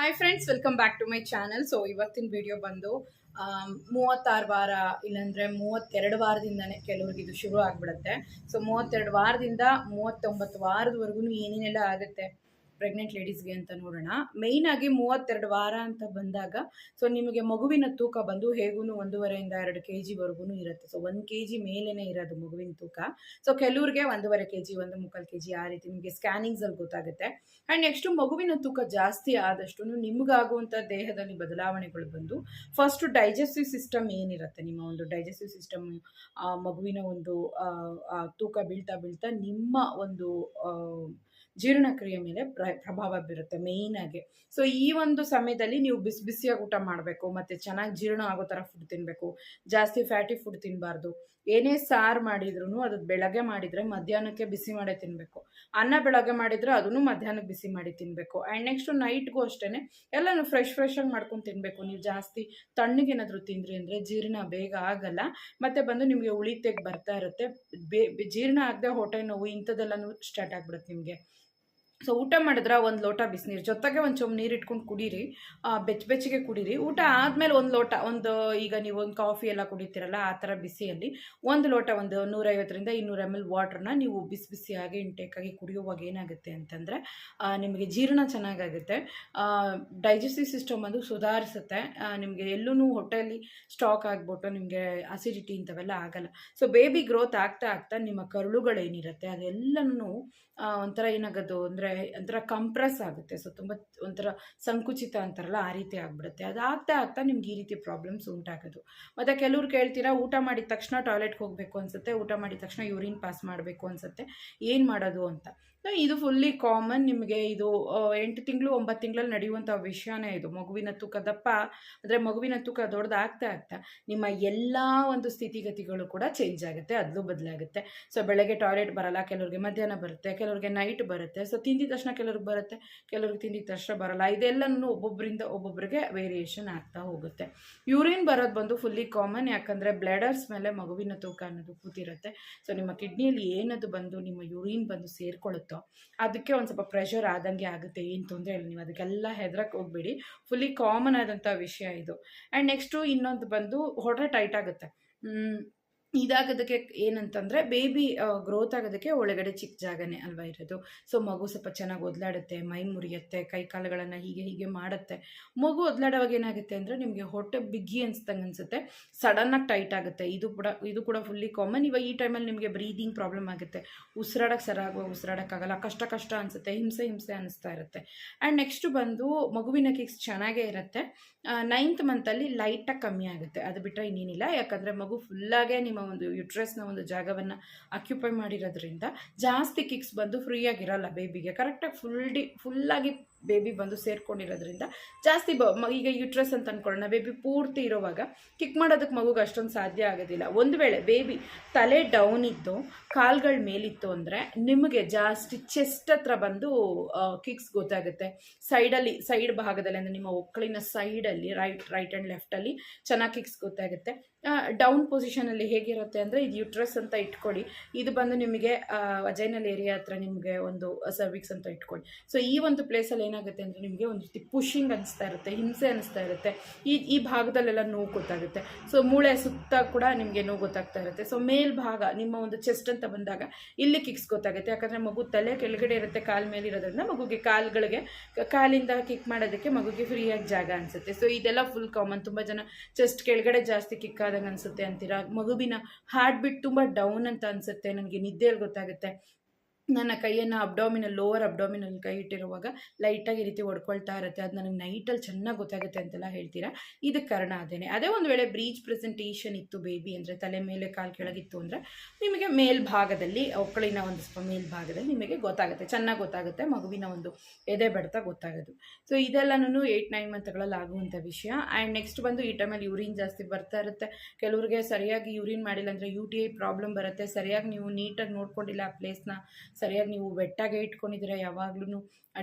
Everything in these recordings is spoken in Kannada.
Hi friends welcome back to my channel so ಇವತ್ತಿನ ವಿಡಿಯೋ ಬಂದು ಮೂವತ್ತಾರು ವಾರ ಇಲ್ಲಾಂದರೆ ಮೂವತ್ತೆರಡು ವಾರದಿಂದನೇ ಕೆಲವ್ರಿಗೆ ಇದು ಶುರು ಆಗಿಬಿಡುತ್ತೆ. ಸೊ ಮೂವತ್ತೆರಡು ವಾರದಿಂದ ಮೂವತ್ತೊಂಬತ್ತು ವಾರದವರೆಗೂ ಏನೇನೆಲ್ಲ ಆಗುತ್ತೆ? ಪ್ರೆಗ್ನೆಂಟ್ ಲೇಡೀಸ್ಗೆ ಅಂತ ನೋಡೋಣ. ಮೇಯ್ನ್ ಆಗಿ ಮೂವತ್ತೆರಡು ವಾರ ಅಂತ ಬಂದಾಗ ಸೊ ನಿಮಗೆ ಮಗುವಿನ ತೂಕ ಬಂದು ಹೇಗೂ ಒಂದೂವರೆಯಿಂದ ಎರಡು ಕೆ ಜಿವರೆಗೂ ಇರುತ್ತೆ. ಸೊ ಒಂದು ಕೆ ಜಿ ಮೇಲೇ ಇರೋದು ಮಗುವಿನ ತೂಕ. ಸೊ ಕೆಲವ್ರಿಗೆ ಒಂದೂವರೆ ಕೆ ಜಿ ಒಂದು ಮುಕ್ಕಾಲು ಕೆ ಜಿ ಆ ರೀತಿ ನಿಮಗೆ ಸ್ಕ್ಯಾನಿಂಗ್ಸಲ್ಲಿ ಗೊತ್ತಾಗುತ್ತೆ. ಆ್ಯಂಡ್ ನೆಕ್ಸ್ಟು ಮಗುವಿನ ತೂಕ ಜಾಸ್ತಿ ಆದಷ್ಟು ನಿಮಗಾಗುವಂಥ ದೇಹದಲ್ಲಿ ಬದಲಾವಣೆಗಳು ಬಂದು ಫಸ್ಟು ಡೈಜೆಸ್ಟಿವ್ ಸಿಸ್ಟಮ್ ಏನಿರುತ್ತೆ? ನಿಮ್ಮ ಒಂದು ಡೈಜೆಸ್ಟಿವ್ ಸಿಸ್ಟಮ್ ಮಗುವಿನ ಒಂದು ತೂಕ ಬೀಳ್ತಾ ಬೀಳ್ತಾ ನಿಮ್ಮ ಒಂದು ಜೀರ್ಣಕ್ರಿಯೆ ಮೇಲೆ ಪ್ರ, ಪ್ರಭಾವ ಬೀರುತ್ತೆ ಮೇಯ್ನಾಗಿ ಸೊ ಈ ಒಂದು ಸಮಯದಲ್ಲಿ ನೀವು ಬಿಸಿ ಬಿಸಿಯಾಗಿ ಊಟ ಮಾಡಬೇಕು, ಮತ್ತೆ ಚೆನ್ನಾಗಿ ಜೀರ್ಣ ಆಗೋ ಥರ ಫುಡ್ ತಿನ್ನಬೇಕು ಜಾಸ್ತಿ ಫ್ಯಾಟಿ ಫುಡ್ ತಿನ್ನಬಾರ್ದು ಏನೇ ಸಾರು ಮಾಡಿದ್ರು ಅದು ಬೆಳಗ್ಗೆ ಮಾಡಿದರೆ ಮಧ್ಯಾಹ್ನಕ್ಕೆ ಬಿಸಿ ಮಾಡಿ ತಿನ್ನಬೇಕು ಅನ್ನ ಬೆಳಗ್ಗೆ ಮಾಡಿದರೆ ಅದನ್ನು ಮಧ್ಯಾಹ್ನಕ್ಕೆ ಬಿಸಿ ಮಾಡಿ ತಿನ್ನಬೇಕು ಆ್ಯಂಡ್ ನೆಕ್ಸ್ಟು ನೈಟ್ಗೂ ಅಷ್ಟೇ ಎಲ್ಲನೂ ಫ್ರೆಶ್ ಫ್ರೆಶ್ ಆಗಿ ಮಾಡ್ಕೊಂಡು ತಿನ್ನಬೇಕು ನೀವು ಜಾಸ್ತಿ ತಣ್ಣಗೇನಾದರೂ ತಿಂದ್ರಿ ಅಂದರೆ ಜೀರ್ಣ ಬೇಗ ಆಗಲ್ಲ. ಮತ್ತು ಬಂದು ನಿಮಗೆ ಉಳಿತೆಗೆ ಬರ್ತಾ ಇರುತ್ತೆ. ಬೇ- ಜೀರ್ಣ ಆಗದೆ ಹೊಟ್ಟೆ ನೋವು ಇಂಥದ್ದೆಲ್ಲನೂ ಸ್ಟಾರ್ಟ್ ಆಗ್ಬಿಡುತ್ತೆ ನಿಮಗೆ. ಸೊ ಊಟ ಮಾಡಿದ್ರೆ ಒಂದು ಲೋಟ ಬಿಸಿನೀರು. ಜೊತೆಗೆ ಒಂದು ಚೊಂಬು ನೀರು ಇಟ್ಕೊಂಡು ಕುಡೀರಿ. ಬೆಚ್ಚ ಬೆಚ್ಚಗೆ ಕುಡೀರಿ. ಊಟ ಆದಮೇಲೆ ಒಂದು ಲೋಟ, ಒಂದು, ಈಗ ನೀವು ಒಂದು ಕಾಫಿ ಎಲ್ಲ ಕುಡಿತೀರಲ್ಲ, ಆ ಥರ ಬಿಸಿಯಲ್ಲಿ ಒಂದು ಲೋಟ ಒಂದು ನೂರೈವತ್ತರಿಂದ ಇನ್ನೂರು ಎಂ ಎಲ್ ವಾಟ್ರನ್ನ ನೀವು ಬಿಸಿ ಬಿಸಿಯಾಗಿ ಇಂಟೇಕಾಗಿ ಕುಡಿಯುವಾಗ ಏನಾಗುತ್ತೆ ಅಂತಂದರೆ ನಿಮಗೆ ಜೀರ್ಣ ಚೆನ್ನಾಗಾಗುತ್ತೆ. ಡೈಜೆಸ್ಟಿವ್ ಸಿಸ್ಟಮ್ ಅದು ಸುಧಾರಿಸುತ್ತೆ. ನಿಮಗೆ ಎಲ್ಲೂ ಹೊಟ್ಟೆಯಲ್ಲಿ ಸ್ಟಾಕ್ ಆಗಿಬಿಟ್ಟು ನಿಮಗೆ ಅಸಿಡಿಟಿ ಇಂಥವೆಲ್ಲ ಆಗಲ್ಲ. ಸೊ ಬೇಬಿ ಗ್ರೋತ್ ಆಗ್ತಾ ಆಗ್ತಾ ನಿಮ್ಮ ಕರುಳುಗಳೇನಿರುತ್ತೆ, ಅದೆಲ್ಲನೂ ಒಂಥರ ಏನಾಗೋದು ಅಂದರೆ ಒಂಥರ ಕಂಪ್ರೆಸ್ ಆಗುತ್ತೆ. ಸೊ ತುಂಬ ಒಂಥರ ಸಂಕುಚಿತ ಅಂತಾರಲ್ಲ, ಆ ರೀತಿ ಆಗಿಬಿಡುತ್ತೆ. ಅದು ಆಗ್ತಾ ಆಗ್ತಾ ನಿಮ್ಗೆ ಈ ರೀತಿ ಪ್ರಾಬ್ಲಮ್ಸ್ ಉಂಟಾಗೋದು. ಮತ್ತು ಕೆಲವ್ರು ಕೇಳ್ತೀರಾ, ಊಟ ಮಾಡಿದ ತಕ್ಷಣ ಟಾಯ್ಲೆಟ್ಗೆ ಹೋಗಬೇಕು ಅನಿಸುತ್ತೆ, ಊಟ ಮಾಡಿದ ತಕ್ಷಣ ಯೂರಿನ್ ಪಾಸ್ ಮಾಡಬೇಕು ಅನಿಸುತ್ತೆ, ಏನು ಮಾಡೋದು ಅಂತ. ಇದು ಫುಲ್ಲಿ ಕಾಮನ್ ನಿಮಗೆ ಇದು ಎಂಟು ತಿಂಗಳು, ಒಂಬತ್ತು ತಿಂಗಳಲ್ಲಿ ನಡೆಯುವಂಥ ವಿಷಯನೇ ಇದು. ಮಗುವಿನ ತೂಕ ದಪ್ಪ ಅಂದರೆ ಮಗುವಿನ ತೂಕ ದೊಡ್ಡದಾಗ್ತಾ ಆಗ್ತಾ ನಿಮ್ಮ ಎಲ್ಲ ಒಂದು ಸ್ಥಿತಿಗತಿಗಳು ಕೂಡ ಚೇಂಜ್ ಆಗುತ್ತೆ, ಅದಲು ಬದಲಾಗುತ್ತೆ. ಸೊ ಬೆಳಗ್ಗೆ ಟಾಯ್ಲೆಟ್ ಬರಲ್ಲ, ಕೆಲವ್ರಿಗೆ ಮಧ್ಯಾಹ್ನ ಬರುತ್ತೆ, ಕೆಲವ್ರಿಗೆ ನೈಟ್ ಬರುತ್ತೆ. ಸೊ ತಿಂದಿದ ತಕ್ಷಣ ಕೆಲವ್ರಿಗೆ ಬರುತ್ತೆ, ಕೆಲವ್ರಿಗೆ ತಿಂದಿದ ತಕ್ಷಣ ಬರಲ್ಲ. ಇದೆಲ್ಲನೂ ಒಬ್ಬೊಬ್ಬರಿಂದ ಒಬ್ಬೊಬ್ಬರಿಗೆ ವೇರಿಯೇಷನ್ ಆಗ್ತಾ ಹೋಗುತ್ತೆ. ಯೂರಿನ್ ಬರೋದು ಬಂದು ಫುಲ್ಲಿ ಕಾಮನ್ ಯಾಕಂದರೆ ಬ್ಲಡರ್ಸ್ ಮೇಲೆ ಮಗುವಿನ ತೂಕ ಅನ್ನೋದು ಕೂತಿರುತ್ತೆ. ಸೊ ನಿಮ್ಮ ಕಿಡ್ನಿಯಲ್ಲಿ ಏನದು ಬಂದು, ನಿಮ್ಮ ಯೂರಿನ್ ಬಂದು ಸೇರ್ಕೊಳ್ಳುತ್ತೋ, ಅದಕ್ಕೆ ಒಂದು ಸ್ವಲ್ಪ ಪ್ರೆಷರ್ ಆದಂಗೆ ಆಗುತ್ತೆ. ಏನು ತೊಂದರೆ ಇಲ್ಲ, ನೀವು ಅದಕ್ಕೆಲ್ಲ ಹೆದರಕ್ಕೆ ಹೋಗ್ಬೇಡಿ. ಫುಲ್ಲಿ ಕಾಮನ್ ಆದಂಥ ವಿಷಯ ಇದು. ಆ್ಯಂಡ್ ನೆಕ್ಸ್ಟು ಇನ್ನೊಂದು ಬಂದು ಹೊಟ್ಟೆ ಟೈಟ್ ಆಗುತ್ತೆ. ಇದಾಗೋದಕ್ಕೆ ಏನಂತಂದರೆ ಬೇಬಿ ಗ್ರೋತ್ ಆಗೋದಕ್ಕೆ ಒಳಗಡೆ ಚಿಕ್ಕ ಜಾಗನೇ ಅಲ್ವಾ ಇರೋದು. ಸೊ ಮಗು ಸ್ವಲ್ಪ ಚೆನ್ನಾಗಿ ಒದಲಾಡುತ್ತೆ ಮೈ ಮುರಿಯುತ್ತೆ, ಕೈ ಕಾಲುಗಳನ್ನು ಹೀಗೆ ಹೀಗೆ ಮಾಡುತ್ತೆ. ಮಗು ಒದಲಾಡೋವಾಗ ಏನಾಗುತ್ತೆ ಅಂದರೆ ನಿಮಗೆ ಹೊಟ್ಟೆ ಬಿಗ್ಗಿ ಅನ್ಸ್ದಂಗೆ ಅನಿಸುತ್ತೆ. ಸಡನ್ನಾಗಿ ಟೈಟ್ ಆಗುತ್ತೆ. ಇದು ಕೂಡ ಇದು ಕೂಡ ಫುಲ್ಲಿ ಕಾಮನ್ ಇವಾಗ ಈ ಟೈಮಲ್ಲಿ ನಿಮಗೆ ಬ್ರೀದಿಂಗ್ ಪ್ರಾಬ್ಲಮ್ ಆಗುತ್ತೆ. ಉಸಿರಾಡಕ್ಕೆ ಸರಾಗುವ ಉಸಿರಾಡೋಕ್ಕಾಗಲ್ಲ ಕಷ್ಟ ಕಷ್ಟ ಅನಿಸುತ್ತೆ. ಹಿಂಸೆ ಹಿಂಸೆ ಅನಿಸ್ತಾ ಇರುತ್ತೆ. ಆ್ಯಂಡ್ ನೆಕ್ಸ್ಟು ಬಂದು ಮಗುವಿನ ಕಿಕ್ಸ್ ಚೆನ್ನಾಗೇ ಇರುತ್ತೆ. ನೈನ್ತ್ ಮಂತಲ್ಲಿ ಲೈಟಾಗಿ ಕಮ್ಮಿ ಆಗುತ್ತೆ. ಅದು ಬಿಟ್ಟರೆ ಇನ್ನೇನಿಲ್ಲ. ಯಾಕಂದರೆ ಮಗು ಫುಲ್ಲಾಗೆ ನಿಮ್ಮ ಒಂದು ಯುಟ್ರೆಸ್ನ ಒಂದು ಜಾಗವನ್ನು ಆಕ್ಯುಪೈ ಮಾಡಿರೋದ್ರಿಂದ ಜಾಸ್ತಿ ಕಿಕ್ಸ್ ಬಂದು ಫ್ರೀಯಾಗಿರಲ್ಲ ಬೇಬಿಗೆ ಕರೆಕ್ಟಾಗಿ ಫುಲ್ ಡಿ ಫುಲ್ಲಾಗಿ ಬೇಬಿ ಬಂದು ಸೇರ್ಕೊಂಡಿರೋದ್ರಿಂದ ಜಾಸ್ತಿ ಬ ಈಗ ಯುಟ್ರಸ್ ಅಂತ ಅಂದ್ಕೊಳ್ಳೋಣ ಬೇಬಿ ಪೂರ್ತಿ ಇರೋವಾಗ ಕಿಕ್ ಮಾಡೋದಕ್ಕೆ ಮಗುಗೆ ಅಷ್ಟೊಂದು ಸಾಧ್ಯ ಆಗೋದಿಲ್ಲ. ಒಂದು ವೇಳೆ ಬೇಬಿ ತಲೆ ಡೌನ್ ಇತ್ತು ಕಾಲ್ಗಳ ಮೇಲಿತ್ತು ಅಂದರೆ ನಿಮಗೆ ಜಾಸ್ತಿ ಚೆಸ್ಟ್ ಹತ್ರ ಬಂದು ಕಿಕ್ಸ್ ಗೊತ್ತಾಗುತ್ತೆ. ಸೈಡಲ್ಲಿ ಸೈಡ್ ಭಾಗದಲ್ಲಿ ಅಂದರೆ ನಿಮ್ಮ ಒಕ್ಕಳಿನ ಸೈಡಲ್ಲಿ ರೈಟ್ ರೈಟ್ ಆ್ಯಂಡ್ ಲೆಫ್ಟಲ್ಲಿ ಚೆನ್ನಾಗಿ ಕಿಕ್ಸ್ ಗೊತ್ತಾಗುತ್ತೆ. ಡೌನ್ ಪೊಸಿಷನಲ್ಲಿ ಹೇಗಿರುತ್ತೆ ಅಂದರೆ ಇದು ಯುಟ್ರಸ್ ಅಂತ ಇಟ್ಕೊಳ್ಳಿ. ಇದು ಬಂದು ನಿಮಗೆ ವಜೈನಲ್ ಏರಿಯಾ ಹತ್ರ ನಿಮಗೆ ಒಂದು ಸರ್ವಿಕ್ಸ್ ಅಂತ ಇಟ್ಕೊಳ್ಳಿ. ಸೊ ಈ ಒಂದು ಪ್ಲೇಸಲ್ಲಿ ಏನಾಗುತ್ತೆ ಅಂದರೆ ನಿಮಗೆ ಒಂದು ರೀತಿ ಪುಷಿಂಗ್ ಅನಿಸ್ತಾ ಇರುತ್ತೆ, ಹಿಂಸೆ ಅನಿಸ್ತಾ ಇರುತ್ತೆ. ಈ ಈ ಭಾಗದಲ್ಲೆಲ್ಲ ನೋವು ಗೊತ್ತಾಗುತ್ತೆ. ಸೊ ಮೂಳೆ ಸುತ್ತ ಕೂಡ ನಿಮಗೆ ನೋವು ಗೊತ್ತಾಗ್ತಾ ಇರುತ್ತೆ. ಸೊ ಮೇಲ್ಭಾಗ ನಿಮ್ಮ ಒಂದು ಚೆಸ್ಟ್ ಅಂತ ಬಂದಾಗ ಇಲ್ಲಿ ಕಿಕ್ಸ್ ಗೊತ್ತಾಗುತ್ತೆ. ಯಾಕಂದರೆ ಮಗು ತಲೆ ಕೆಳಗಡೆ ಇರುತ್ತೆ, ಕಾಲ್ ಮೇಲೆ ಇರೋದ್ರಿಂದ ಮಗುಗೆ ಕಾಲುಗಳಿಗೆ, ಕಾಲಿಂದ ಕಿಕ್ ಮಾಡೋದಕ್ಕೆ ಮಗುಗೆ ಫ್ರೀಯಾಗಿ ಜಾಗ ಅನಿಸುತ್ತೆ. ಸೊ ಇದೆಲ್ಲ ಫುಲ್ ಕಾಮನ್ ತುಂಬ ಜನ ಚೆಸ್ಟ್ ಕೆಳಗಡೆ ಜಾಸ್ತಿ ಕಿಕ್ ಆದಂಗೆ ಅನಿಸುತ್ತೆ ಅಂತೀರಾ? ಮಗುವಿನ ಹಾರ್ಟ್ ಬಿಟ್ ತುಂಬ ಡೌನ್ ಅಂತ ಅನಿಸುತ್ತೆ. ನನಗೆ ನಿದ್ದೆಯಲ್ಲಿ ಗೊತ್ತಾಗುತ್ತೆ. ನನ್ನ ಕೈಯನ್ನು ಅಬ್ಡಾಮಿನಲ್ ಲೋವರ್ ಅಬ್ಡಾಮಿನಲ್ ಕೈ ಇಟ್ಟಿರುವಾಗ ಲೈಟಾಗಿ ಈ ರೀತಿ ಹೊಡ್ಕೊಳ್ತಾ ಇರುತ್ತೆ. ಅದು ನನಗೆ ನೈಟಲ್ಲಿ ಚೆನ್ನಾಗಿ ಗೊತ್ತಾಗುತ್ತೆ ಅಂತೆಲ್ಲ ಹೇಳ್ತೀರಾ? ಇದಕ್ಕೆ ಕಾರಣ ಅದೇ ಅದೇ ಒಂದು ವೇಳೆ ಬ್ರೀಚ್ ಪ್ರೆಸೆಂಟೇಷನ್ ಇತ್ತು ಬೇಬಿ ಅಂದರೆ, ತಲೆ ಮೇಲೆ ಕಾಲು ಕೆಳಗಿತ್ತು ಅಂದರೆ, ನಿಮಗೆ ಮೇಲ್ಭಾಗದಲ್ಲಿ ಒಕ್ಕಳಿನ ಒಂದು ಸ್ವಲ್ಪ ಮೇಲ್ಭಾಗದಲ್ಲಿ ನಿಮಗೆ ಗೊತ್ತಾಗುತ್ತೆ. ಚೆನ್ನಾಗಿ ಗೊತ್ತಾಗುತ್ತೆ, ಮಗುವಿನ ಒಂದು ಎದೆ ಬಡ್ತ ಗೊತ್ತಾಗೋದು. ಸೊ ಇದೆಲ್ಲನೂ ಏಯ್ಟ್ ನೈನ್ ಮಂತ್ಗಳಲ್ಲಿ ಆಗುವಂಥ ವಿಷಯ. ಆ್ಯಂಡ್ ನೆಕ್ಸ್ಟ್ ಬಂದು ಈ ಟೈಮಲ್ಲಿ ಯೂರಿನ್ ಜಾಸ್ತಿ ಬರ್ತಾ ಇರುತ್ತೆ. ಕೆಲವ್ರಿಗೆ ಸರಿಯಾಗಿ ಯೂರಿನ್ ಮಾಡಿಲ್ಲ ಅಂದರೆ ಯು ಟಿ ಐ ಪ್ರಾಬ್ಲಮ್ ಬರುತ್ತೆ. ಸರಿಯಾಗಿ ನೀವು ನೀಟಾಗಿ ನೋಡ್ಕೊಂಡಿಲ್ಲ ಆ ಪ್ಲೇಸ್ನ ಸರಿಯಾಗಿ ನೀವು ಬೆಟ್ಟಾಗೆ ಇಟ್ಕೊಂಡಿದ್ದೀರಾ ಯಾವಾಗ್ಲೂ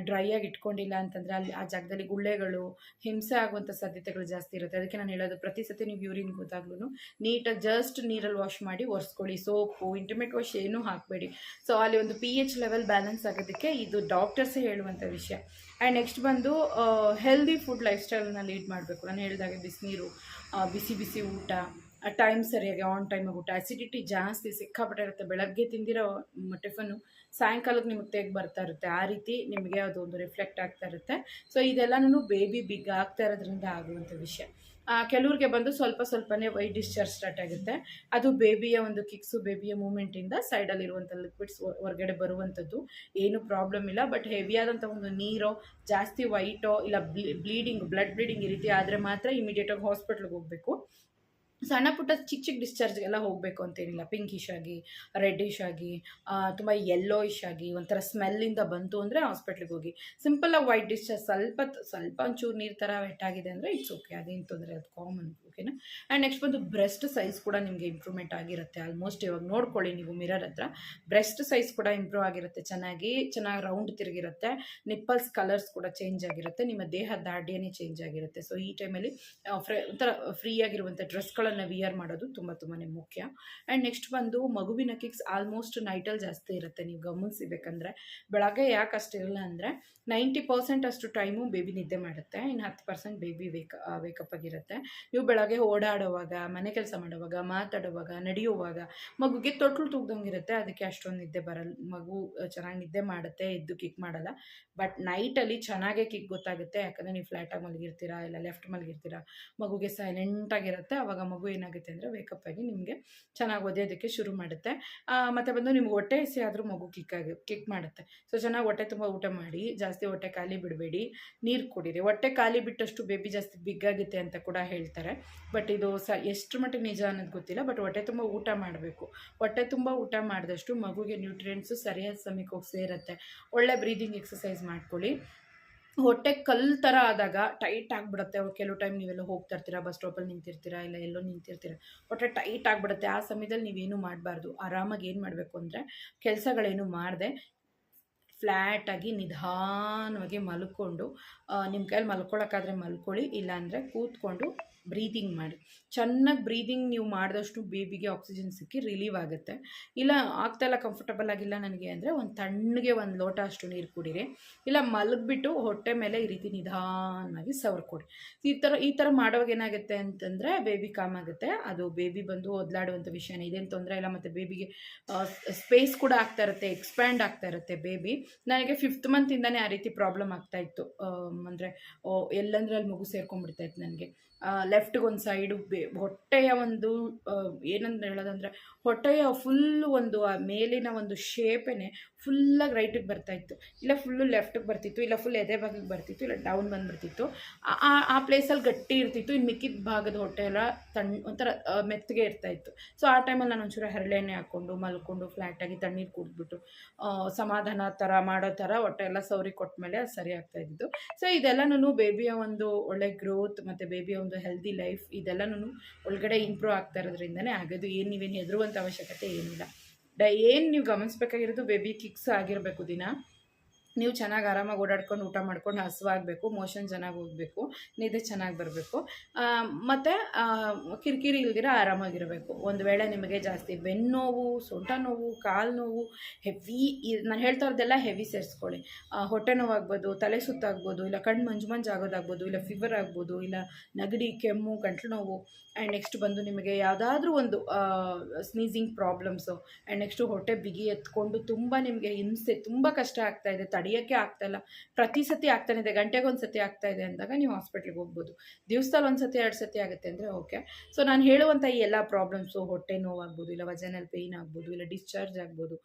ಡ್ರೈ ಆಗಿ ಇಟ್ಕೊಂಡಿಲ್ಲ ಅಂತಂದರೆ ಅಲ್ಲಿ ಆ ಜಾಗದಲ್ಲಿ ಗುಳ್ಳೆಗಳು, ಹಿಂಸೆ ಆಗುವಂಥ ಸಾಧ್ಯತೆಗಳು ಜಾಸ್ತಿ ಇರುತ್ತೆ. ಅದಕ್ಕೆ ನಾನು ಹೇಳೋದು, ಪ್ರತಿ ಸತಿ ನೀವು ಯೂರಿನ್ ಹೋದಾಗ್ಲೂ ನೀಟಾಗಿ ಜಸ್ಟ್ ನೀರಲ್ಲಿ ವಾಶ್ ಮಾಡಿ ಒರೆಸ್ಕೊಳ್ಳಿ. ಸೋಪು ಇಂಟಿಮೇಟ್ ವಾಶ್ ಏನೂ ಹಾಕಬೇಡಿ. ಸೊ ಅಲ್ಲಿ ಒಂದು ಪಿ ಎಚ್ ಲೆವೆಲ್ ಬ್ಯಾಲೆನ್ಸ್ ಆಗೋದಕ್ಕೆ ಇದು ಡಾಕ್ಟರ್ಸೇ ಹೇಳುವಂಥ ವಿಷಯ. ಆ್ಯಂಡ್ ನೆಕ್ಸ್ಟ್ ಬಂದು ಹೆಲ್ದಿ ಫುಡ್ ಲೈಫ್ ಸ್ಟೈಲ್ನ ಲೀಡ್ ಮಾಡಬೇಕು. ನಾನು ಹೇಳಿದಾಗೆ ಬಿಸಿನೀರು ಬಿಸಿ ಬಿಸಿ ಊಟ ಟೈಮ್ ಸರಿಯಾಗಿ ಆನ್ ಟೈಮ್ ಊಟ. ಆಸಿಡಿಟಿ ಜಾಸ್ತಿ ಸಿಕ್ಕಾಪಟ್ಟೆ ಇರುತ್ತೆ. ಬೆಳಗ್ಗೆ ತಿಂದಿರೋ ಟಿಫನ್ನು ಸಾಯಂಕಾಲಕ್ಕೆ ನಿಮಗೆ ತೆಗೆ ಬರ್ತಾ ಇರುತ್ತೆ. ಆ ರೀತಿ ನಿಮಗೆ ಅದು ಒಂದು ರಿಫ್ಲೆಕ್ಟ್ ಆಗ್ತಾ ಇರುತ್ತೆ. ಸೊ ಇದೆಲ್ಲನೂ ಬೇಬಿ ಬಿಗ್ ಆಗ್ತಾ ಇರೋದ್ರಿಂದ ಆಗುವಂಥ ವಿಷಯ. ಕೆಲವ್ರಿಗೆ ಬಂದು ಸ್ವಲ್ಪ ಸ್ವಲ್ಪನೇ ವೈಟ್ ಡಿಸ್ಚಾರ್ಜ್ ಸ್ಟಾರ್ಟ್ ಆಗುತ್ತೆ. ಅದು ಬೇಬಿಯ ಒಂದು ಕಿಕ್ಸು ಬೇಬಿಯ ಮೂಮೆಂಟಿಂದ ಸೈಡಲ್ಲಿರುವಂಥ ಲಿಕ್ವಿಡ್ಸ್ ಹೊರಗಡೆ ಬರುವಂಥದ್ದು. ಏನು ಪ್ರಾಬ್ಲಮ್ ಇಲ್ಲ. ಬಟ್ ಹೆವಿಯಾದಂಥ ಒಂದು ನೀರೋ, ಜಾಸ್ತಿ ವೈಟೋ ಇಲ್ಲ ಬ್ಲೀಡಿಂಗ್ ಬ್ಲಡ್ ಬ್ಲೀಡಿಂಗ್ ಈ ರೀತಿ ಆದರೆ ಮಾತ್ರ ಇಮಿಡಿಯೇಟಾಗಿ ಹಾಸ್ಪಿಟ್ಲಿಗೆ ಹೋಗಬೇಕು. ಸಣ್ಣ ಪುಟ್ಟ ಚಿಕ್ಕ ಚಿಕ್ಕ ಡಿಸ್ಚಾರ್ಜ್ಗೆಲ್ಲ ಹೋಗಬೇಕು ಅಂತೇನಿಲ್ಲ ಪಿಂಕಿಶ್ ಆಗಿ ರೆಡ್ಡಿಶ್ ಆಗಿ ತುಂಬ ಯೆಲ್ಲೋಯಿಶ್ ಆಗಿ, ಒಂಥರ ಸ್ಮೆಲ್ಲಿಂದ ಬಂತು ಅಂದರೆ ಹಾಸ್ಪಿಟ್ಲಿಗೆ ಹೋಗಿ. ಸಿಂಪಲ್ಲಾಗಿ ವೈಟ್ ಡಿಸ್ಚಾರ್ಜ್ ಸ್ವಲ್ಪ ಸ್ವಲ್ಪ ಒಂಚೂರು ನೀರು ಥರ ವೆಟ್ಟಾಗಿದೆ ಅಂದರೆ ಇಟ್ಸ್ ಓಕೆ ಅದೇನು ತೊಂದರೆ ಅದು ಕಾಮನ್ ಓಕೆನಾ? ಆ್ಯಂಡ್ ನೆಕ್ಸ್ಟ್ ಬಂದು ಬ್ರೆಸ್ಟ್ ಸೈಜ್ ಕೂಡ ನಿಮಗೆ ಇಂಪ್ರೂವ್ಮೆಂಟ್ ಆಗಿರುತ್ತೆ. ಆಲ್ಮೋಸ್ಟ್ ಇವಾಗ ನೋಡ್ಕೊಳ್ಳಿ ನೀವು ಮಿರರ್ ಹತ್ರ. ಬ್ರೆಸ್ಟ್ ಸೈಜ್ ಕೂಡ ಇಂಪ್ರೂವ್ ಆಗಿರುತ್ತೆ. ಚೆನ್ನಾಗಿ ಚೆನ್ನಾಗಿ ರೌಂಡ್ ತಿರುಗಿರುತ್ತೆ. ನಿಪ್ಪಲ್ಸ್ ಕಲರ್ಸ್ ಕೂಡ ಚೇಂಜ್ ಆಗಿರುತ್ತೆ. ನಿಮ್ಮ ದೇಹದ ದಾಢ್ಯನೇ ಚೇಂಜ್ ಆಗಿರುತ್ತೆ. ಸೊ ಈ ಟೈಮಲ್ಲಿ ಫ್ರೆ ಒಂಥರ ಫ್ರೀ ಆಗಿರುವಂಥ ಡ್ರೆಸ್ಗಳನ್ನು ವಿಯರ್ ಮಾಡೋದು ತುಂಬ ತುಂಬಾ ಮುಖ್ಯ. ಆ್ಯಂಡ್ ನೆಕ್ಸ್ಟ್ ಬಂದು ಮಗುವಿನ ಕಿಕ್ಸ್ ಆಲ್ಮೋಸ್ಟ್ ನೈಟಲ್ಲಿ ಜಾಸ್ತಿ ಇರುತ್ತೆ. ನೀವು ಗಮನಿಸಬೇಕಂದ್ರೆ. ಬೆಳಗ್ಗೆ ಯಾಕೆ ಅಷ್ಟಿರಲ್ಲ ಅಂದರೆ ನೈಂಟಿ ಪರ್ಸೆಂಟ್ ಅಷ್ಟು ಟೈಮು ಬೇಬಿ ನಿದ್ದೆ ಮಾಡುತ್ತೆ. ಇನ್ನು ಹತ್ತು ಪರ್ಸೆಂಟ್ ಬೇಬಿ ವೇಕ ವೇಕಪ್ ಆಗಿರುತ್ತೆ. ನೀವು ಬೆಳಗ್ಗೆ ಓಡಾಡುವಾಗ, ಮನೆ ಕೆಲಸ ಮಾಡುವಾಗ, ಮಾತಾಡುವಾಗ, ನಡೆಯುವಾಗ ಮಗುಗೆ ತೊಟ್ಲು ತೂಗ್ದಂಗಿರುತ್ತೆ. ಅದಕ್ಕೆ ಅಷ್ಟೊಂದು ನಿದ್ದೆ ಬರಲ್ಲ ಮಗು ಚೆನ್ನಾಗಿ ನಿದ್ದೆ ಮಾಡುತ್ತೆ, ಎದ್ದು ಕಿಕ್ ಮಾಡಲ್ಲ. ಬಟ್ ನೈಟಲ್ಲಿ ಚೆನ್ನಾಗೇ ಕಿಕ್ ಗೊತ್ತಾಗುತ್ತೆ. ಯಾಕಂದರೆ ನೀವು ಫ್ಲ್ಯಾಟಾಗಿ ಮಲಗಿರ್ತೀರಾ, ಇಲ್ಲ ಲೆಫ್ಟ್ ಮಲಗಿರ್ತೀರಾ, ಮಗುಗೆ ಸೈಲೆಂಟಾಗಿರುತ್ತೆ ಆವಾಗ ಮಗು ಏನಾಗುತ್ತೆ ಅಂದರೆ ವೇಕಪ್ ಆಗಿ ನಿಮಗೆ ಚೆನ್ನಾಗಿ ಒದೆಯೋದಕ್ಕೆ ಶುರು ಮಾಡುತ್ತೆ. ಮತ್ತು ಬಂದು ನಿಮ್ಗೆ ಹೊಟ್ಟೆ ಹಸಿ ಆದರೂ ಮಗು ಕಿಕ್ ಆಗಿ, ಕಿಕ್ ಮಾಡುತ್ತೆ. ಸೊ ಚೆನ್ನಾಗಿ ಹೊಟ್ಟೆ ತುಂಬ ಊಟ ಮಾಡಿ, ಜಾಸ್ತಿ ಹೊಟ್ಟೆ ಖಾಲಿ ಬಿಡಬೇಡಿ, ನೀರು ಕುಡೀರಿ. ಹೊಟ್ಟೆ ಖಾಲಿ ಬಿಟ್ಟಷ್ಟು ಬೇಬಿ ಜಾಸ್ತಿ ಬಿಗ್ ಆಗುತ್ತೆ ಅಂತ ಕೂಡ ಹೇಳ್ತಾರೆ. ಬಟ್ ಇದು ಸ ಎಷ್ಟು ಮಟ್ಟಿಗೆ ನಿಜ ಅನ್ನೋದು ಗೊತ್ತಿಲ್ಲ, ಬಟ್ ಹೊಟ್ಟೆ ತುಂಬ ಊಟ ಮಾಡಬೇಕು. ಹೊಟ್ಟೆ ತುಂಬ ಊಟ ಮಾಡಿದಷ್ಟು ಮಗುಗೆ ನ್ಯೂಟ್ರಿಯೆಂಟ್ಸು ಸರಿಯಾದ ಸಮಯಕ್ಕೆ ಹೋಗಿ ಸೇರುತ್ತೆ. ಒಳ್ಳೆ ಬ್ರೀದಿಂಗ್ ಎಕ್ಸಸೈಸ್ ಮಾಡ್ಕೊಳ್ಳಿ. ಹೊಟ್ಟೆ ಕಲ್ಲು ಥರ ಆದಾಗ ಟೈಟ್ ಆಗಿಬಿಡುತ್ತೆ. ಕೆಲವು ಟೈಮ್ ನೀವೆಲ್ಲ ಹೋಗ್ತಾ ಇರ್ತೀರಾ, ಬಸ್ ಸ್ಟಾಪಲ್ಲಿ ನಿಂತಿರ್ತೀರಾ, ಇಲ್ಲ ಎಲ್ಲೋ ನಿಂತಿರ್ತೀರಾ, ಹೊಟ್ಟೆ ಟೈಟ್ ಆಗಿಬಿಡುತ್ತೆ. ಆ ಸಮಯದಲ್ಲಿ ನೀವೇನು ಮಾಡಬಾರ್ದು. ಆರಾಮಾಗಿ ಏನು ಮಾಡಬೇಕು ಅಂದರೆ ಕೆಲಸಗಳೇನು ಮಾಡದೆ. ಫ್ಲ್ಯಾಟಾಗಿ ನಿಧಾನವಾಗಿ ಮಲ್ಕೊಂಡು ನಿಮ್ಮ ಕೈಯಲ್ಲಿ ಮಲ್ಕೊಳ್ಳೋಕ್ಕಾದ್ರೆ ಮಲ್ಕೊಳ್ಳಿ, ಇಲ್ಲಾಂದರೆ ಕೂತ್ಕೊಂಡು ಬ್ರೀದಿಂಗ್ ಮಾಡಿ. ಚೆನ್ನಾಗಿ ಬ್ರೀದಿಂಗ್ ನೀವು ಮಾಡಿದಷ್ಟು ಬೇಬಿಗೆ ಆಕ್ಸಿಜನ್ ಸಿಕ್ಕಿ ರಿಲೀವ್ ಆಗುತ್ತೆ. ಇಲ್ಲ ಆಗ್ತಾಯಿಲ್ಲ ಕಂಫರ್ಟಬಲ್ ಆಗಿಲ್ಲ ನನಗೆ ಅಂದರೆ ಒಂದು ತಣ್ಣಗೆ ಒಂದು ಲೋಟ ಅಷ್ಟು ನೀರು ಕುಡೀರಿ. ಇಲ್ಲ, ಮಲಗಿಬಿಟ್ಟು ಹೊಟ್ಟೆ ಮೇಲೆ ಈ ರೀತಿ ನಿಧಾನವಾಗಿ ಸವರ್ಕೊಡಿ. ಈ ಥರ ಈ ಥರ ಮಾಡೋವಾಗ ಏನಾಗುತ್ತೆ ಅಂತಂದರೆ ಬೇಬಿ ಕಾಮ್ ಆಗುತ್ತೆ. ಅದು ಬೇಬಿ ಬಂದು ಒದ್ಲಾಡುವಂಥ ವಿಷಯನೇ. ಇದೇನು ತೊಂದರೆ ಇಲ್ಲ, ಮತ್ತು ಬೇಬಿಗೆ ಸ್ಪೇಸ್ ಕೂಡ ಆಗ್ತಾ ಇರುತ್ತೆ, ಎಕ್ಸ್ಪ್ಯಾಂಡ್ ಆಗ್ತಾ ಇರುತ್ತೆ ಬೇಬಿ. ನನಗೆ ಫಿಫ್ತ್ ಮಂತಿಂದನೇ ಆ ರೀತಿ ಪ್ರಾಬ್ಲಮ್ ಆಗ್ತಾ ಇತ್ತು. ಅಂದ್ರೆ ಎಲ್ಲಂದ್ರೆ ಅಲ್ಲಿ ಮಗು ಸೇರ್ಕೊಂಡ್ಬಿಡ್ತಾ ಇತ್ತು ನನಗೆ. ಲೆಫ್ಟ್ಗೆ ಒಂದು ಸೈಡ್ ಬೇ, ಹೊಟ್ಟೆಯ ಒಂದು ಏನಂತ ಹೇಳೋದಂದರೆ, ಹೊಟ್ಟೆಯ ಫುಲ್ ಒಂದು ಮೇಲಿನ ಒಂದು ಶೇಪೇ ಫುಲ್ಲಾಗಿ ರೈಟಿಗೆ ಬರ್ತಾಯಿತ್ತು ಇಲ್ಲ ಫುಲ್ಲು ಲೆಫ್ಟಿಗೆ ಬರ್ತಿತ್ತು, ಇಲ್ಲ ಫುಲ್ ಎದೆ ಭಾಗಕ್ಕೆ ಬರ್ತಿತ್ತು, ಇಲ್ಲ ಡೌನ್ ಬಂದುಬಿಡ್ತಿತ್ತು. ಆ ಆ ಪ್ಲೇಸಲ್ಲಿ ಗಟ್ಟಿ ಇರ್ತಿತ್ತು ಇನ್ನು ಮಿಕ್ಕಿದ ಭಾಗದ ಹೊಟ್ಟೆ ಎಲ್ಲ ತಣ್ಣ ಒಂಥರ ಮೆತ್ತಗೆ ಇರ್ತಾಯಿತ್ತು ಸೊ ಆ ಟೈಮಲ್ಲಿ ನಾನು ಒಂಚೂರು ಹರಳೆಣ್ಣೆ ಹಾಕ್ಕೊಂಡು, ಮಲ್ಕೊಂಡು ಫ್ಲ್ಯಾಟಾಗಿ ತಣ್ಣೀರು ಕುಡಿದ್ಬಿಟ್ಟು ಸಮಾಧಾನ ಥರ ಮಾಡೋ ಥರ ಹೊಟ್ಟೆ ಎಲ್ಲ ಸೌರಿ ಕೊಟ್ಟ ಮೇಲೆ ಸರಿ ಆಗ್ತಾ ಇದ್ದಿದ್ದು. ಸೊ ನಾನು ಬೇಬಿಯ ಒಂದು ಒಳ್ಳೆ ಗ್ರೋತ್ ಮತ್ತು ಬೇಬಿಯ ಒಂದು ಹೆಲ್ದಿ ಲೈಫ್ ಇದೆಲ್ಲನೂ ಒಳಗಡೆ ಇಂಪ್ರೂವ್ ಆಗ್ತಾ ಇರೋದ್ರಿಂದನೇ ಆಗೋದು. ಏನು ನೀವೇನು ಹೆದರುವಂಥ ಅವಶ್ಯಕತೆ ಏನಿಲ್ಲ. ಡ ಏನು ನೀವು ಗಮನಿಸ್ಬೇಕಾಗಿರೋದು ಬೇಬಿ ಕಿಕ್ಸ್ ಆಗಿರಬೇಕು ದಿನ. ನೀವು ಚೆನ್ನಾಗಿ ಆರಾಮಾಗಿ ಓಡಾಡ್ಕೊಂಡು ಊಟ ಮಾಡ್ಕೊಂಡು ಹಸುವಾಗಬೇಕು ಮೋಷನ್ ಚೆನ್ನಾಗಿ ಹೋಗಬೇಕು, ನಿದ್ದೆ ಚೆನ್ನಾಗಿ ಬರಬೇಕು. ಮತ್ತು ಕಿರಿಕಿರಿ ಇಲ್ದಿರ ಆರಾಮಾಗಿರಬೇಕು. ಒಂದು ವೇಳೆ ನಿಮಗೆ ಜಾಸ್ತಿ ಬೆನ್ನೋವು, ಸೊಂಟ ನೋವು, ಕಾಲು ನೋವು, ಹೆವಿ ನಾನು ಹೇಳ್ತಾ ಇರೋದೆಲ್ಲ ಹೆವಿ ಸೇರಿಸ್ಕೊಳ್ಳಿ. ಹೊಟ್ಟೆ ನೋವಾಗ್ಬೋದು, ತಲೆ ಸುತ್ತಾಗ್ಬೋದು, ಇಲ್ಲ ಕಣ್ಣು ಮಂಜು ಮಂಜು ಆಗೋದಾಗ್ಬೋದು, ಇಲ್ಲ ಫೀವರ್ ಆಗ್ಬೋದು, ಇಲ್ಲ ನೆಗಡಿ, ಕೆಮ್ಮು, ಗಂಟ್ಲು ನೋವು ಆ್ಯಂಡ್ ನೆಕ್ಸ್ಟ್ ಬಂದು ನಿಮಗೆ ಯಾವುದಾದ್ರೂ ಒಂದು ಸ್ನೀಸಿಂಗ್ ಪ್ರಾಬ್ಲಮ್ಸು ಆ್ಯಂಡ್ ನೆಕ್ಸ್ಟು ಹೊಟ್ಟೆ ಬಿಗಿ ಎತ್ಕೊಂಡು ತುಂಬ ನಿಮಗೆ ಹಿಂಸೆ, ತುಂಬ ಕಷ್ಟ ಆಗ್ತಾಯಿದೆ ಇದೆ ತಡೆಯೋಕ್ಕೆ ಆಗ್ತಾ ಇಲ್ಲ. ಪ್ರತಿ ಸತಿ ಆಗ್ತಾನೆ ಇದೆ ಗಂಟೆಗೆ ಒಂದು ಸತಿ ಆಗ್ತಾ ಇದೆ ಅಂದಾಗ ನೀವು ಹಾಸ್ಪಿಟ್ಲಿಗೆ ಹೋಗ್ಬೋದು. ದಿವಸದಲ್ಲಿ ಒಂದು ಸತಿ, ಎರಡು ಸತಿ ಆಗುತ್ತೆ ಅಂದರೆ ಓಕೆ. ಸೊ, ನಾನು ಹೇಳುವಂಥ ಈ ಎಲ್ಲ ಪ್ರಾಬ್ಲಮ್ಸು, ಹೊಟ್ಟೆ ನೋವಾಗ್ಬೋದು, ಇಲ್ಲ ವಜನಲ್ ಪೇಯ್ನ್ ಆಗ್ಬೋದು, ಇಲ್ಲ ಡಿಸ್ಚಾರ್ಜ್ ಆಗ್ಬೋದು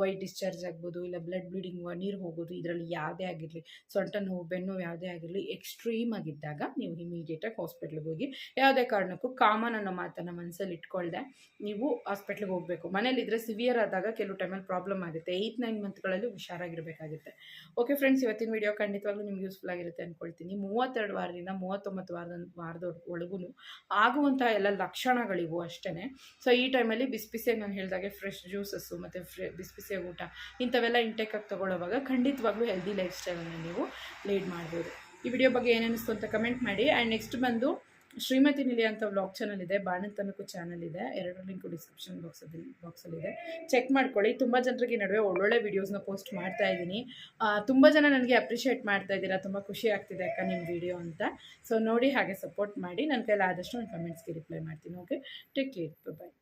ವೈಟ್ ಡಿಸ್ಚಾರ್ಜ್ ಆಗ್ಬೋದು, ಇಲ್ಲ ಬ್ಲಡ್ ಬ್ಲೀಡಿಂಗ್, ನೀರು ಹೋಗೋದು, ಇದರಲ್ಲಿ ಯಾವುದೇ ಆಗಿರಲಿ, ಸೊಂಟ ನೋವು, ಬೆನ್ನು ಯಾವುದೇ ಆಗಿರಲಿ, ಎಕ್ಸ್ಟ್ರೀಮ್ ಆಗಿದ್ದಾಗ ನೀವು ಇಮಿಡಿಯೇಟಾಗಿ ಹಾಸ್ಪಿಟ್ಲಿಗೆ ಹೋಗಿ, ಯಾವುದೇ ಕಾರಣಕ್ಕೂ ಕಾಮನ್ ಅನ್ನೋ ಮಾತನ್ನು ಮನಸ್ಸಲ್ಲಿ ಇಟ್ಕೊಳ್ದೆ, ನೀವು ಹಾಸ್ಪಿಟ್ಲಿಗೆ ಹೋಗಬೇಕು. ಮನೇಲಿದ್ದರೆ ಸಿವಿಯರ್ ಆದಾಗ ಕೆಲವು ಟೈಮಲ್ಲಿ ಪ್ರಾಬ್ಲಮ್ ಆಗುತ್ತೆ. ಏಯ್ತ್ ನೈನ್ ಮಂತ್ಗಳಲ್ಲಿ ಹುಷಾರಾಗಿರಬೇಕಾಗುತ್ತೆ. ಓಕೆ ಫ್ರೆಂಡ್ಸ್ ಇವತ್ತಿನ ವಿಡಿಯೋ ಖಂಡಿತವಾಗ್ಲೂ ನಿಮ್ಗೆ ಯೂಸ್ಫುಲ್ ಆಗಿರುತ್ತೆ ಅನ್ಕೊಳ್ತೀನಿ. ಮೂವತ್ತೆರಡು ವಾರದಿಂದ ಮೂವತ್ತೊಂಬತ್ತು ವಾರದ ವಾರದ ಒಳಗೂ ಆಗುವಂಥ ಎಲ್ಲ ಲಕ್ಷಣಗಳಿವು ಅಷ್ಟೇ ಸೊ ಈ ಟೈಮಲ್ಲಿ ಬಿಸಿ ನಾನು ಹೇಳಿದಾಗೆ ಫ್ರೆಶ್ ಜ್ಯೂಸಸ್ಸು ಮತ್ತು ಫ್ರೆ ಬಿಸಿ ಊಟ ಇಂಥವೆಲ್ಲ ಇಂಟೇಕಾಗಿ ತೊಗೊಳ್ಳೋವಾಗ ಖಂಡಿತವಾಗ್ಲೂ ಹೆಲ್ದಿ ಲೈಫ್ ಸ್ಟೈಲನ್ನು ನೀವು ಲೀಡ್ ಮಾಡ್ಬೋದು. ಈ ವಿಡಿಯೋ ಬಗ್ಗೆ ಏನಿಸ್ತು ಅಂತ ಕಮೆಂಟ್ ಮಾಡಿ. ಆ್ಯಂಡ್ ನೆಕ್ಸ್ಟ್ ಬಂದು ಶ್ರೀಮತಿ ನಿಲಿ ಅಂತ ವ್ಲಾಗ್ ಚಾನಲ್ ಇದೆ, ಬಾಣನ್ ತನಕು ಚಾನಲ್ ಇದೆ. ಎರಡು ಲಿಂಕು ಡಿಸ್ಕ್ರಿಪ್ಷನ್ ಬಾಕ್ಸಲ್ಲಿ ಬಾಕ್ಸಲ್ಲಿದೆ ಚೆಕ್ ಮಾಡ್ಕೊಳ್ಳಿ. ತುಂಬ ಜನರಿಗೆ ನಡುವೆ ಒಳ್ಳೊಳ್ಳೆ ವೀಡಿಯೋಸ್ನ ಪೋಸ್ಟ್ ಮಾಡ್ತಾ ಇದ್ದೀನಿ. ತುಂಬ ಜನ ನನಗೆ ಅಪ್ರಿಷಿಯೇಟ್ ಮಾಡ್ತಾ ಇದ್ದೀರಾ. ತುಂಬ ಖುಷಿ ಆಗ್ತಿದೆ ಅಕ್ಕ ನಿಮ್ಮ ವಿಡಿಯೋ ಅಂತ. ಸೊ ನೋಡಿ ಹಾಗೆ ಸಪೋರ್ಟ್ ಮಾಡಿ. ನನ್ನ ಕೈಲಿ ಆದಷ್ಟು ನಾನು ಕಮೆಂಟ್ಸ್ಗೆ ರಿಪ್ಲೈ ಮಾಡ್ತೀನಿ. Okay take care bye